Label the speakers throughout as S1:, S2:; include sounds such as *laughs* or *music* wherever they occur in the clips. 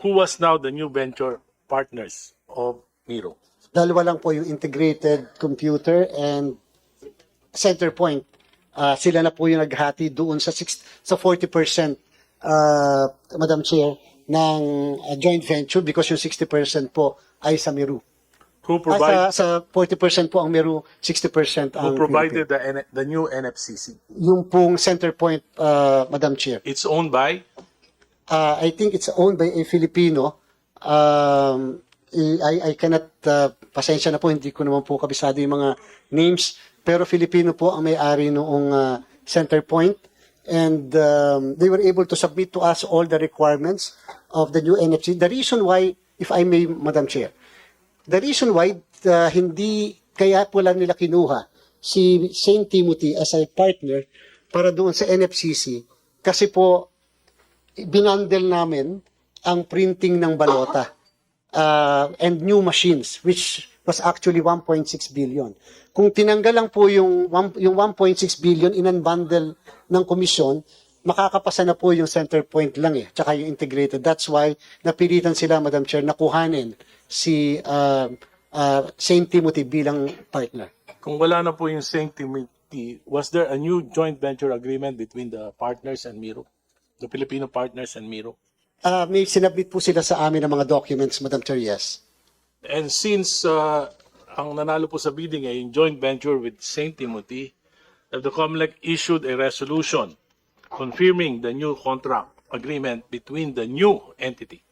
S1: who was now the new venture partners of Miro?
S2: Dalawa lang po yung integrated computer and center point. Ah, sila na po yung naghati doon sa six, sa 40% uh, Madam Chair ng ah, joint venture because yung 60% po ay sa Meru.
S1: Who
S2: Ah,
S1: provide,
S2: sa, sa 40% po ang Meru, 60%
S1: who
S2: ang
S1: provided the, the new NFCC?
S2: Yung pong center point, ah, Madam Chair.
S1: It's owned by
S2: Uh, I think it's owned by a Filipino. Um, I, I cannot, uh, pasensya na po, hindi ko naman po kabisado yung mga names, pero Filipino po ang may-ari noong uh, center point. And um, they were able to submit to us all the requirements of the new NFC. The reason why, if I may, Madam Chair, the reason why uh, hindi kaya po lang nila kinuha si St. Timothy as a partner para doon sa NFCC kasi po binundle namin ang printing ng balota uh, and new machines which was actually 1.6 billion. Kung tinanggal lang po yung, yung 1.6 billion in-unbundle ng komisyon, makakapasa na po yung center point lang eh, tsaka yung integrated. That's why napilitan sila, Madam Chair, na kuhanin si uh, uh, St. Timothy bilang partner.
S1: Kung wala na po yung St. Timothy, was there a new joint venture agreement between the partners and Miro? The Filipino partners and Miro?
S2: Uh, may sinabit po sila sa amin ng mga documents, Madam Chair, yes.
S1: And since uh, ang nanalo po sa bidding ay yung joint venture with St. Timothy, have the COMELEC issued a resolution confirming the new contract agreement between the new entity.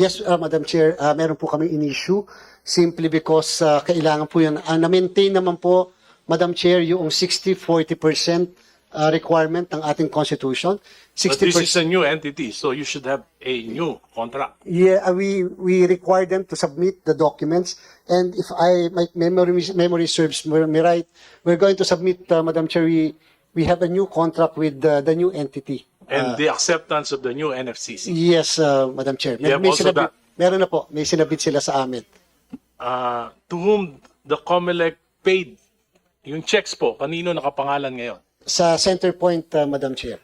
S2: Yes, uh, Madam Chair, uh, meron po kami in-issue simply because uh, kailangan po yun. Uh, na-maintain naman po, Madam Chair, yung 60-40% uh, requirement ng ating Constitution.
S1: But this
S2: 60%,
S1: is a new entity, so you should have a new contract.
S2: yeah, uh, we, we require them to submit the documents. And if I, my memory, memory serves me me right, we're going to submit, uh, Madam Chair, we, we have a new contract with uh, the new entity.
S1: And the acceptance of the new NFCC.
S2: Yes, uh, Madam Chair.
S1: You have also that.
S2: meron na po, may sinabit sila sa amin.
S1: Uh, to whom the COMELEC paid yung checks po, kanino nakapangalan ngayon?
S2: Sa center point, uh, Madam Chair.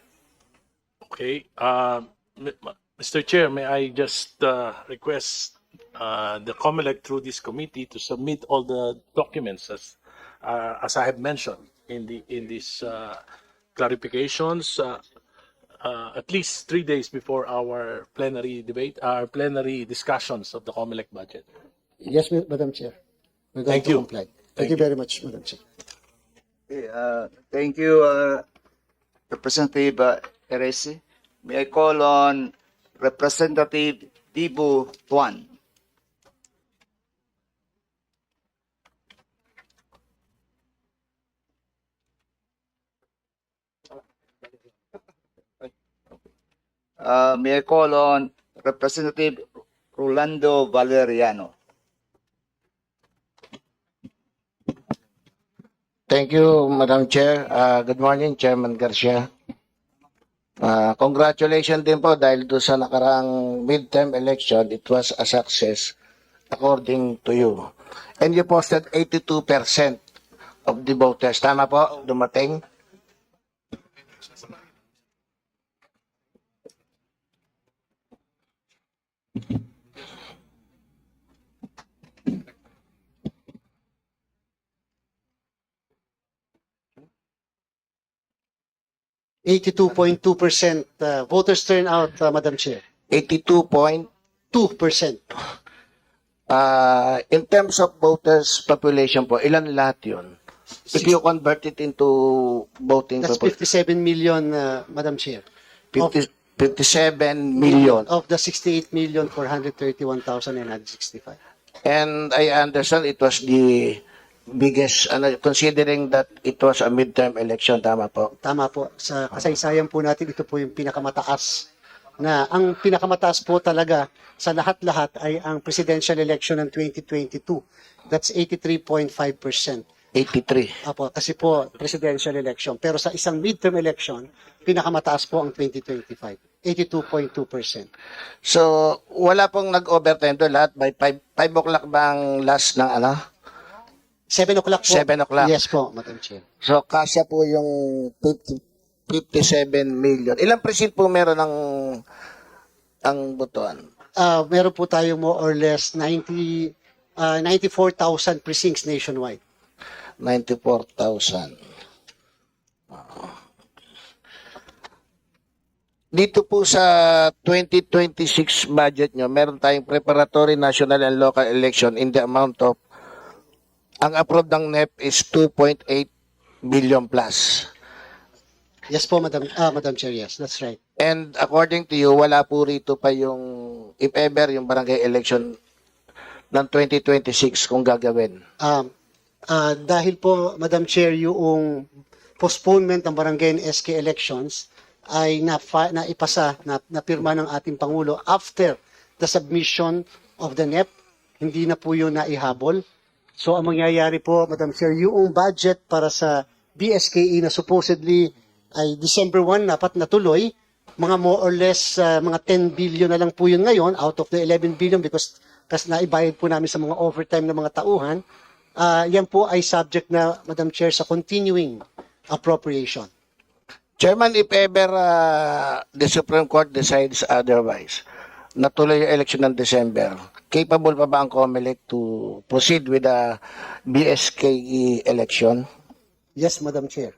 S1: Okay. Uh, M- Mr. Chair, may I just uh, request uh, the COMELEC through this committee to submit all the documents as uh, as I have mentioned in the in these uh, clarifications uh, uh, at least three days before our plenary debate, our plenary discussions of the COMELEC budget.
S2: Yes, Madam Chair. We're going
S1: Thank
S2: to
S1: you.
S2: comply. Thank, you. very much, Madam Chair.
S3: Okay, uh, thank you, uh, Representative uh, Eresi. May I call on Representative Dibu Tuan. Uh, may I call on Representative Rolando Valeriano.
S4: Thank you, Madam Chair. Uh, good morning, Chairman Garcia. Uh, congratulations din po dahil doon sa nakarang midterm election, it was a success according to you. And you posted 82% of the voters. Tama po, dumating?
S2: Eighty-two point two percent uh, voters turnout, uh, Madam Chair.
S4: 82 point.
S2: Two percent.
S4: Uh, in terms of voters population po, ilan lahat yun? If you convert it into voting
S2: That's
S4: population,
S2: fifty-seven million, uh, Madam Chair.
S4: 50, 57 million.
S2: Of the sixty-eight million four hundred thirty-one thousand nine hundred sixty-five.
S4: And I understand it was the biggest, ano, considering that it was a midterm election, tama po.
S2: Tama po. Sa kasaysayan po natin, ito po yung pinakamataas na ang pinakamataas po talaga sa lahat-lahat ay ang presidential election ng 2022. That's 83.5%.
S4: 83.
S2: Apo, kasi po presidential election. Pero sa isang midterm election, pinakamataas po ang 2025. 82.2%.
S4: So, wala pong nag-overtime doon lahat. By 5, 5 o'clock bang last ng ano?
S2: 7 o'clock po.
S4: 7 o'clock.
S2: Yes po, Madam Chair.
S4: So, kasya po yung 50, 57 million. Ilang percent po meron ng ang botohan?
S2: ah, meron po tayo more or less 90, ah, 94,000 precincts nationwide.
S4: 94,000. Dito po sa 2026 budget nyo, meron tayong preparatory national and local election in the amount of ang approved ng NEP is 2.8 billion plus.
S2: Yes po, Madam, ah, Madam Chair, yes, that's right.
S4: And according to you, wala po rito pa yung, if ever, yung barangay election ng 2026 kung gagawin.
S2: Um, ah, dahil po, Madam Chair, yung postponement ng barangay and SK elections ay na, na ipasa, na, napirma ng ating Pangulo after the submission of the NEP. Hindi na po yun naihabol. So, ang mangyayari po, Madam Chair, yung budget para sa BSKE na supposedly ay December 1 dapat natuloy, mga more or less uh, mga 10 billion na lang po yun ngayon out of the 11 billion because kasi naibayad po namin sa mga overtime ng mga tauhan. Ah, yan po ay subject na, Madam Chair, sa continuing appropriation.
S4: Chairman, if ever uh, the Supreme Court decides otherwise, natuloy yung election ng December, capable pa ba ang COMELEC to proceed with the BSKE election?
S2: Yes, Madam Chair.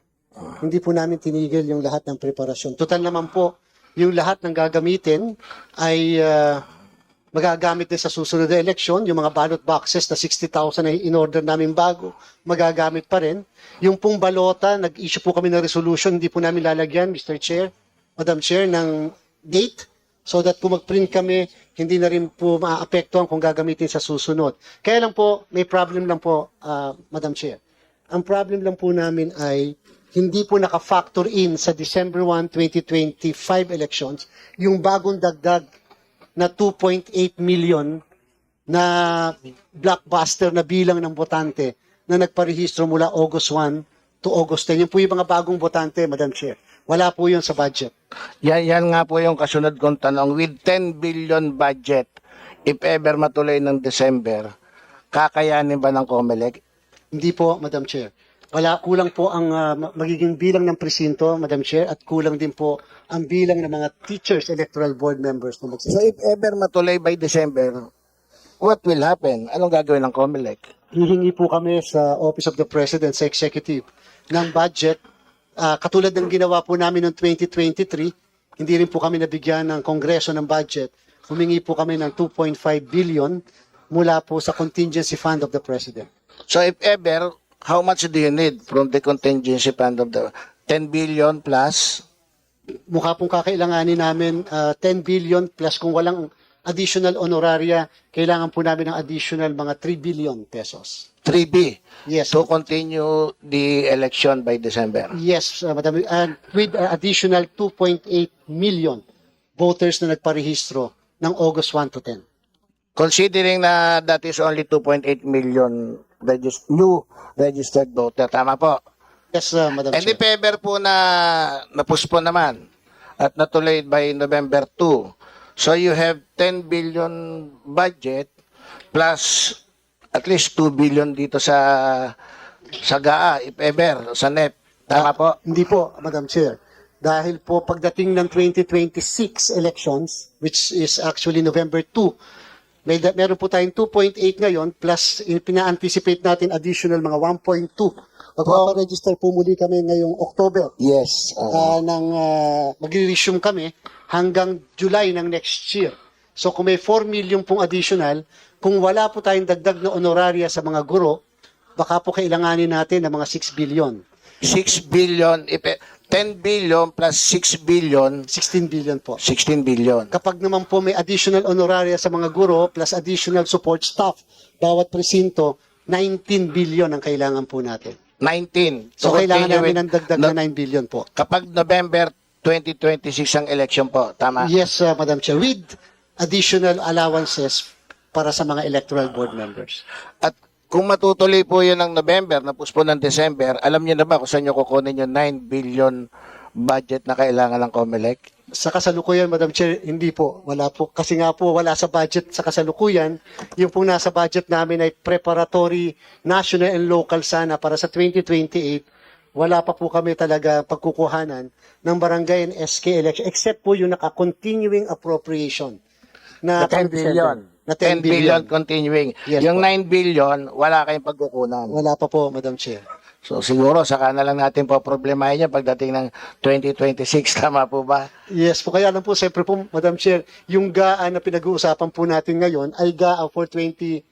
S2: Hindi po namin tinigil yung lahat ng preparasyon. Total naman po, yung lahat ng gagamitin ay ah, magagamit din sa susunod na eleksyon. Yung mga ballot boxes na 60,000 na in-order namin bago, magagamit pa rin. Yung pong balota, nag-issue po kami ng resolution, hindi po namin lalagyan, Mr. Chair, Madam Chair, ng date so that kung mag-print kami, hindi na rin po maapektuhan kung gagamitin sa susunod. Kaya lang po, may problem lang po, ah, Madam Chair. Ang problem lang po namin ay hindi po naka-factor in sa December 1, 2025 elections yung bagong dagdag na 2.8 million na blockbuster na bilang ng botante na nagparehistro mula August 1 to August 10. Yun po yung mga bagong botante, Madam Chair. Wala po yun sa budget.
S4: Yan, yan nga po yung kasunod kong tanong. With 10 billion budget, if ever matuloy ng December, kakayanin ba ng COMELEC?
S2: Hindi po, Madam Chair. Wala, kulang po ang ah, ma- magiging bilang ng presinto, Madam Chair, at kulang din po ang bilang ng mga teachers, electoral board members na
S4: So if ever matuloy by December, what will happen? Anong gagawin ng COMELEC?
S2: hihingi po kami sa Office of the President, sa Executive, ng budget. Ah, katulad ng ginawa po namin noong 2023, hindi rin po kami nabigyan ng Kongreso ng budget. Humingi po kami ng 2.5 billion mula po sa contingency fund of the President.
S4: So if ever, how much do you need from the contingency fund of the 10 billion plus?
S2: Mukha pong kakailanganin namin ah, 10 billion plus kung walang additional honoraria, kailangan po namin ng additional mga 3 billion pesos.
S4: 3B
S2: Yes.
S4: to continue the election by December.
S2: Yes, uh, Madam, and with uh, additional 2.8 million voters na nagparehistro ng August 1 to 10.
S4: Considering na that is only 2.8 million regis- new registered voter. Tama po.
S2: Yes, uh, Madam
S4: And
S2: Chair.
S4: if ever po na napuspon naman at natuloy by November 2, so you have 10 billion budget plus at least 2 billion dito sa sa GAA, if ever, sa NEP. Tama po.
S2: Hindi po, Madam Chair. Dahil po pagdating ng 2026 elections, which is actually November 2, may da- meron po tayong 2.8 ngayon plus in- pina-anticipate natin additional mga 1.2. Magpaparegister po muli kami ngayong October.
S4: Yes.
S2: uh, ng uh, magre-resume kami hanggang July ng next year. So kung may 4 million pong additional, kung wala po tayong dagdag na honoraria sa mga guro, baka po kailanganin natin ng mga 6 billion.
S4: 6 billion, if e- 10 billion plus 6 billion,
S2: 16 billion po.
S4: 16 billion.
S2: Kapag naman po may additional honoraria sa mga guro plus additional support staff, bawat presinto, 19 billion ang kailangan po natin.
S4: 19.
S2: So,
S4: To
S2: kailangan namin
S4: with-
S2: ng dagdag na 9 billion po.
S4: Kapag November 2026 ang election po, tama?
S2: Yes, uh, Madam Chair, with additional allowances para sa mga electoral board members.
S4: At kung matutuloy po yun ng November, na puspon ng December, alam niyo na ba kung saan niyo kukunin yung 9 billion budget na kailangan ng COMELEC?
S2: Sa kasalukuyan, Madam Chair, hindi po. Wala po. Kasi nga po, wala sa budget sa kasalukuyan. Yung pong nasa budget namin ay preparatory national and local sana para sa 2028. Wala pa po kami talaga pagkukuhanan ng barangay and SK election except po yung naka-continuing appropriation na
S4: The 10 billion.
S2: Na
S4: 10 billion continuing.
S2: Yes
S4: yung
S2: po.
S4: 9 billion, wala kayong pagkukunan.
S2: Wala pa po, Madam Chair.
S4: So siguro saka na lang natin po problemahin yan pagdating ng 2026. *laughs* Tama po ba?
S2: Yes po, kaya lang po, siyempre po, Madam Chair, yung GAA na pinag-uusapan po natin ngayon ay GAA for 2026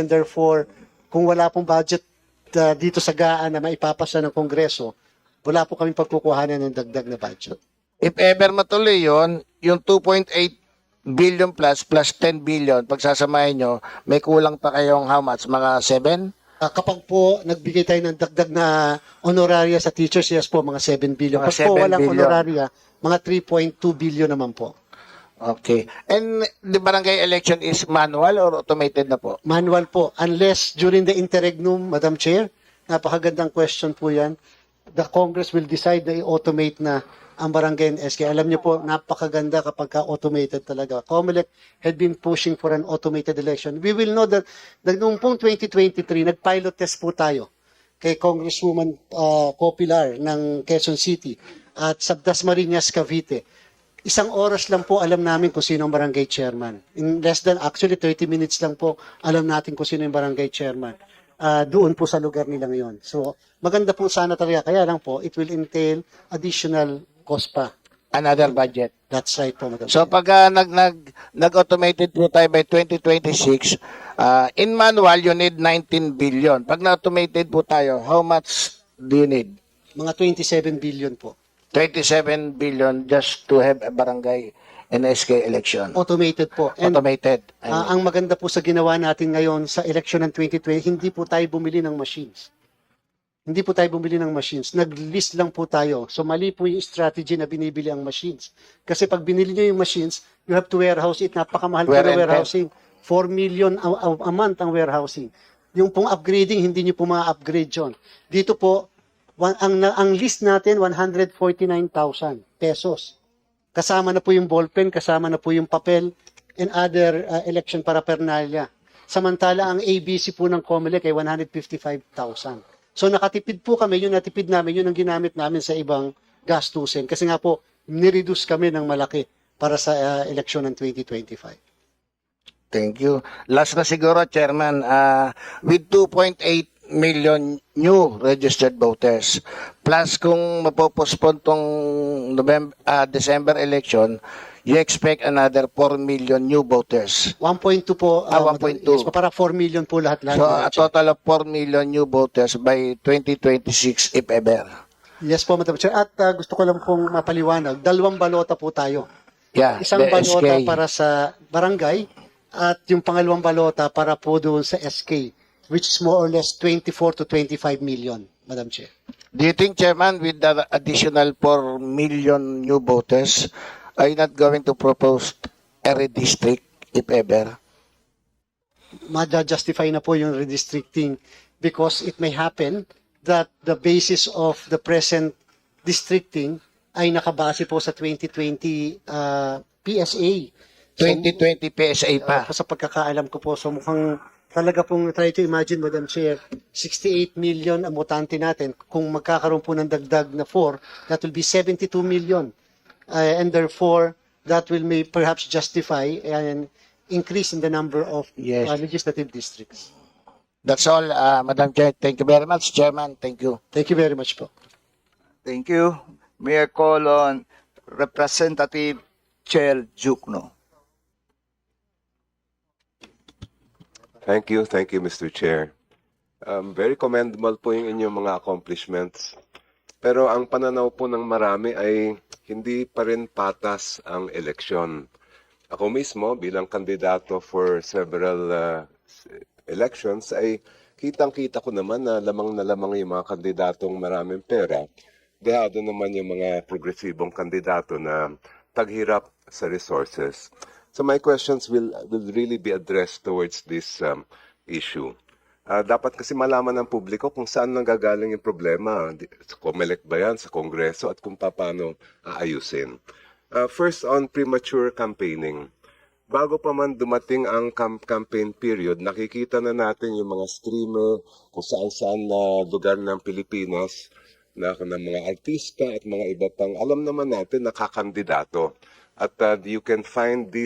S2: and therefore, kung wala pong budget uh, dito sa GAA na maipapasa ng Kongreso, wala po kaming pagkukuhanan ng dagdag na budget.
S4: If ever matuloy yon, yung 2.8 billion plus plus 10 billion, pagsasamahin nyo, may kulang pa kayong how much? Mga 7?
S2: Ah, kapag po nagbigay tayo ng dagdag na honoraria sa teachers, yes po, mga 7 billion.
S4: Mga
S2: Pag po
S4: 7
S2: walang
S4: billion.
S2: honoraria, mga 3.2 billion naman po.
S4: Okay. And the barangay election is manual or automated na po?
S2: Manual po. Unless during the interregnum, Madam Chair, napakagandang question po yan, the Congress will decide na i-automate na ang barangay and SK. Alam niyo po, napakaganda kapag ka-automated talaga. COMELEC had been pushing for an automated election. We will know that, that noong pong 2023, nag-pilot test po tayo kay Congresswoman uh, Copilar ng Quezon City at sa Dasmariñas, Cavite. Isang oras lang po alam namin kung sino ang barangay chairman. In less than, actually 30 minutes lang po alam natin kung sino yung barangay chairman. Ah, doon po sa lugar nila ngayon. So, maganda po sana talaga. Kaya lang po, it will entail additional cost pa.
S4: Another budget.
S2: That's right po, Madam.
S4: So pag ah, nag nag nag-automated po tayo by 2026, ah, in manual you need 19 billion. Pag na-automated po tayo, how much do you need?
S2: Mga 27 billion po.
S4: 27 billion just to have a barangay and SK election.
S2: Automated po. And
S4: Automated.
S2: ah, ang maganda po sa ginawa natin ngayon sa election ng 2020, hindi po tayo bumili ng machines. Hindi po tayo bumili ng machines. Nag-list lang po tayo. So mali po yung strategy na binibili ang machines. Kasi pag binili nyo yung machines, you have to warehouse it. Napakamahal po
S4: Wear
S2: na warehousing. 4 million a, a, a month ang warehousing. Yung pong upgrading, hindi nyo po ma-upgrade yun. Dito po, ang, ang list natin, 149,000 pesos. Kasama na po yung ballpen, kasama na po yung papel, and other uh, election paraphernalia. Samantala, ang ABC po ng COMELEC ay 155,000. So nakatipid po kami, yung natipid namin, yun ang ginamit namin sa ibang gastusin. Kasi nga po, nireduce kami ng malaki para sa uh, election ng 2025.
S4: Thank you. Last na siguro, Chairman, ah, with 2.8 million new registered voters, plus kung mapopostpone tong November, ah, December election, you expect another 4 million new voters.
S2: 1.2 po.
S4: Ah,
S2: uh,
S4: 1.2.
S2: Yes, para 4 million po lahat-lahat.
S4: So, a total of 4 million new voters by 2026 if ever.
S2: Yes po, Madam Chair. At uh, gusto ko lang pong mapaliwanag, dalawang balota po tayo.
S4: Yeah,
S2: Isang
S4: the
S2: balota
S4: SK.
S2: para sa barangay at yung pangalawang balota para po doon sa SK, which is more or less 24 to 25 million, Madam Chair.
S4: Do you think, Chairman, with the additional 4 million new voters, are you not going to propose a redistrict if ever?
S2: ma-justify na po yung redistricting because it may happen that the basis of the present districting ay nakabase po sa 2020 uh, PSA. So,
S4: 2020 PSA pa.
S2: uh, sa pagkakaalam ko po, so mukhang talaga pong try to imagine, Madam Chair, 68 million ang mutante natin. Kung magkakaroon po ng dagdag na 4, that will be 72 million. Uh, and therefore, that will may perhaps justify an increase in the number of
S4: Yes.
S2: uh, legislative districts.
S4: That's all, uh, Madam Chair. Thank you very much, Chairman. Thank you.
S2: Thank you very much po.
S3: Thank you. May I call on Representative Chel Jukno.
S5: Thank you, thank you, Mr. Chair. Um, very commendable po yung inyong mga accomplishments. Pero ang pananaw po ng marami ay hindi pa rin patas ang eleksyon. Ako mismo bilang kandidato for several uh, elections ay kitang-kita ko naman na lamang na lamang yung mga kandidatong maraming pera. Dehado naman yung mga progresibong kandidato na taghirap sa resources. So my questions will will really be addressed towards this um, issue. Ah, dapat kasi malaman ng publiko kung saan nanggagaling yung problema. Sa COMELEC ba yan, sa Kongreso, at kung paano aayusin. Ah, first, on premature campaigning. Bago pa man dumating ang cam- campaign period, nakikita na natin yung mga streamer kung saan-saan na lugar ng Pilipinas na ng mga artista at mga iba pang alam naman natin nakakandidato. At uh, you can find these